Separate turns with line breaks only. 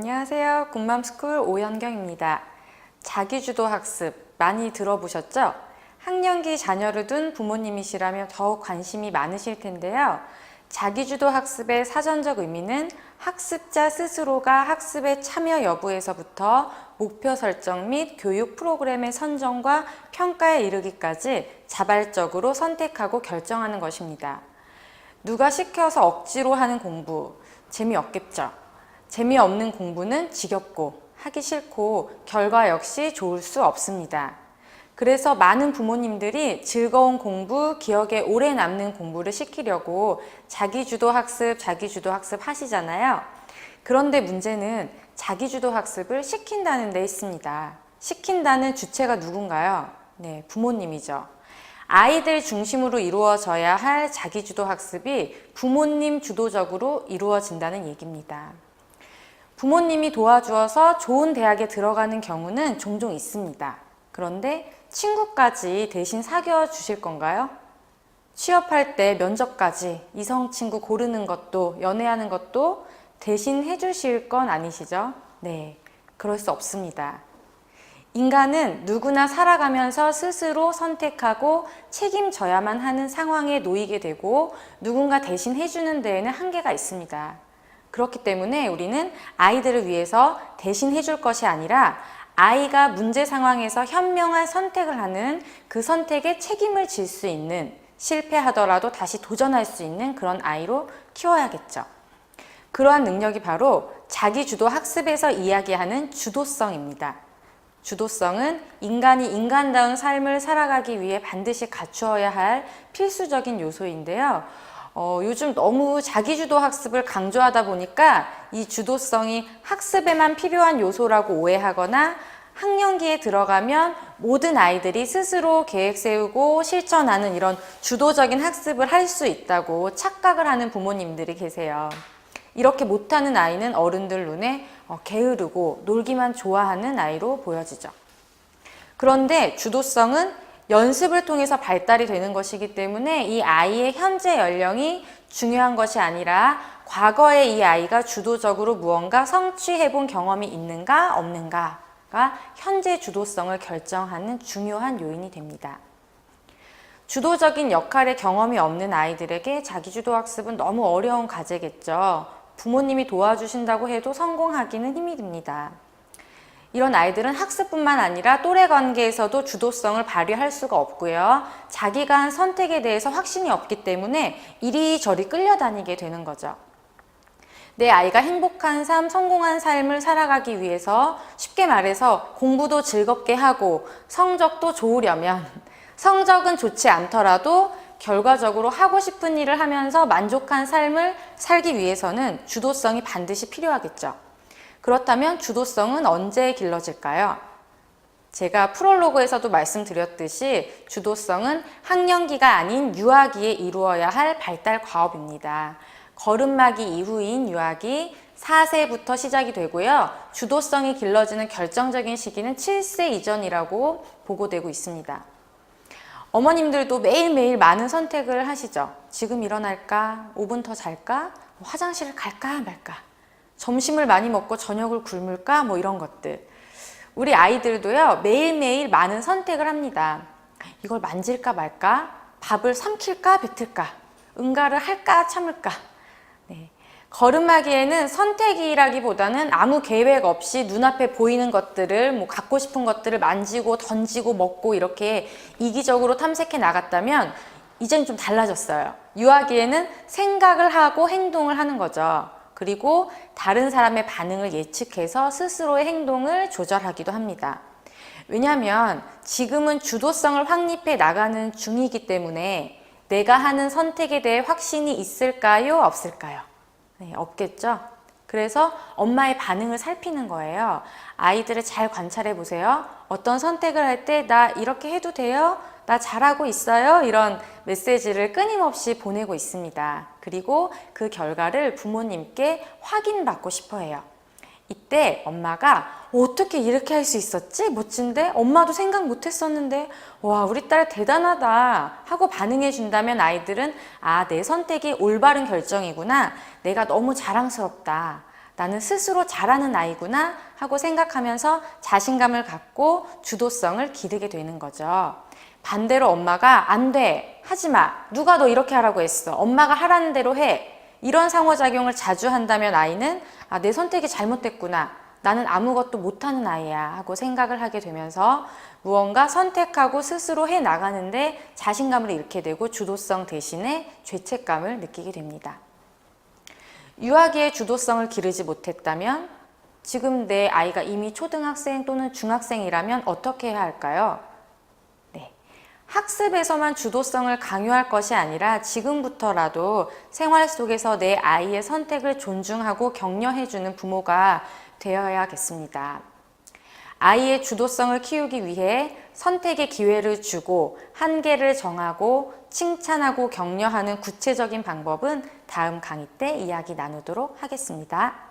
안녕하세요. 굿맘스쿨 오연경입니다. 자기주도 학습 많이 들어보셨죠? 학년기 자녀를 둔 부모님이시라면 더욱 관심이 많으실 텐데요. 자기주도 학습의 사전적 의미는 학습자 스스로가 학습에 참여 여부에서부터 목표 설정 및 교육 프로그램의 선정과 평가에 이르기까지 자발적으로 선택하고 결정하는 것입니다. 누가 시켜서 억지로 하는 공부 재미없겠죠. 재미없는 공부는 지겹고 하기 싫고 결과 역시 좋을 수 없습니다. 그래서 많은 부모님들이 즐거운 공부, 기억에 오래 남는 공부를 시키려고 자기주도 학습, 자기주도 학습 하시잖아요. 그런데 문제는 자기주도 학습을 시킨다는 데 있습니다. 시킨다는 주체가 누군가요? 네, 부모님이죠. 아이들 중심으로 이루어져야 할 자기주도 학습이 부모님 주도적으로 이루어진다는 얘기입니다. 부모님이 도와주어서 좋은 대학에 들어가는 경우는 종종 있습니다. 그런데 친구까지 대신 사귀어 주실 건가요? 취업할 때 면접까지 이성 친구 고르는 것도 연애하는 것도 대신 해주실 건 아니시죠? 네, 그럴 수 없습니다. 인간은 누구나 살아가면서 스스로 선택하고 책임져야만 하는 상황에 놓이게 되고 누군가 대신 해주는 데에는 한계가 있습니다. 그렇기 때문에 우리는 아이들을 위해서 대신 해줄 것이 아니라 아이가 문제 상황에서 현명한 선택을 하는 그 선택에 책임을 질 수 있는 실패하더라도 다시 도전할 수 있는 그런 아이로 키워야겠죠. 그러한 능력이 바로 자기주도 학습에서 이야기하는 주도성입니다. 주도성은 인간이 인간다운 삶을 살아가기 위해 반드시 갖추어야 할 필수적인 요소인데요. 어, 요즘 너무 자기주도 학습을 강조하다 보니까 이 주도성이 학습에만 필요한 요소라고 오해하거나 학년기에 들어가면 모든 아이들이 스스로 계획 세우고 실천하는 이런 주도적인 학습을 할 수 있다고 착각을 하는 부모님들이 계세요. 이렇게 못하는 아이는 어른들 눈에 어, 게으르고 놀기만 좋아하는 아이로 보여지죠. 그런데 주도성은 연습을 통해서 발달이 되는 것이기 때문에 이 아이의 현재 연령이 중요한 것이 아니라 과거에 이 아이가 주도적으로 무언가 성취해 본 경험이 있는가 없는가가 현재 주도성을 결정하는 중요한 요인이 됩니다. 주도적인 역할의 경험이 없는 아이들에게 자기주도 학습은 너무 어려운 과제겠죠. 부모님이 도와주신다고 해도 성공하기는 힘이 듭니다. 이런 아이들은 학습뿐만 아니라 또래 관계에서도 주도성을 발휘할 수가 없고요. 자기가 한 선택에 대해서 확신이 없기 때문에 이리저리 끌려다니게 되는 거죠. 내 아이가 행복한 삶, 성공한 삶을 살아가기 위해서 쉽게 말해서 공부도 즐겁게 하고 성적도 좋으려면 성적은 좋지 않더라도 결과적으로 하고 싶은 일을 하면서 만족한 삶을 살기 위해서는 주도성이 반드시 필요하겠죠. 그렇다면 주도성은 언제 길러질까요? 제가 프롤로그에서도 말씀드렸듯이 주도성은 학년기가 아닌 유아기에 이루어야 할 발달 과업입니다. 걸음마기 이후인 유아기 4세부터 시작이 되고요. 주도성이 길러지는 결정적인 시기는 7세 이전이라고 보고되고 있습니다. 어머님들도 매일매일 많은 선택을 하시죠. 지금 일어날까? 5분 더 잘까? 화장실을 갈까 말까? 점심을 많이 먹고 저녁을 굶을까? 뭐 이런 것들. 우리 아이들도요, 매일매일 많은 선택을 합니다. 이걸 만질까 말까? 밥을 삼킬까 뱉을까? 응가를 할까 참을까? 네. 걸음마기에는 선택이라기보다는 아무 계획 없이 눈앞에 보이는 것들을 뭐 갖고 싶은 것들을 만지고 던지고 먹고 이렇게 이기적으로 탐색해 나갔다면 이젠 좀 달라졌어요. 유아기에는 생각을 하고 행동을 하는 거죠. 그리고 다른 사람의 반응을 예측해서 스스로의 행동을 조절하기도 합니다. 왜냐하면 지금은 주도성을 확립해 나가는 중이기 때문에 내가 하는 선택에 대해 확신이 있을까요? 없을까요? 네, 없겠죠? 그래서 엄마의 반응을 살피는 거예요. 아이들을 잘 관찰해 보세요. 어떤 선택을 할 때 나 이렇게 해도 돼요? 나 잘하고 있어요? 이런 메시지를 끊임없이 보내고 있습니다. 그리고 그 결과를 부모님께 확인받고 싶어 해요. 이때 엄마가 어떻게 이렇게 할 수 있었지? 멋진데? 엄마도 생각 못 했었는데? 와, 우리 딸 대단하다. 하고 반응해 준다면 아이들은 아, 내 선택이 올바른 결정이구나. 내가 너무 자랑스럽다. 나는 스스로 잘하는 아이구나 하고 생각하면서 자신감을 갖고 주도성을 기르게 되는 거죠. 반대로 엄마가 안 돼, 하지 마, 누가 너 이렇게 하라고 했어, 엄마가 하라는 대로 해. 이런 상호작용을 자주 한다면 아이는 아, 내 선택이 잘못됐구나. 나는 아무것도 못하는 아이야 하고 생각을 하게 되면서 무언가 선택하고 스스로 해 나가는데 자신감을 잃게 되고 주도성 대신에 죄책감을 느끼게 됩니다. 유아기의 주도성을 기르지 못했다면 지금 내 아이가 이미 초등학생 또는 중학생이라면 어떻게 해야 할까요? 네. 학습에서만 주도성을 강요할 것이 아니라 지금부터라도 생활 속에서 내 아이의 선택을 존중하고 격려해주는 부모가 되어야겠습니다. 아이의 주도성을 키우기 위해 선택의 기회를 주고 한계를 정하고 칭찬하고 격려하는 구체적인 방법은 다음 강의 때 이야기 나누도록 하겠습니다.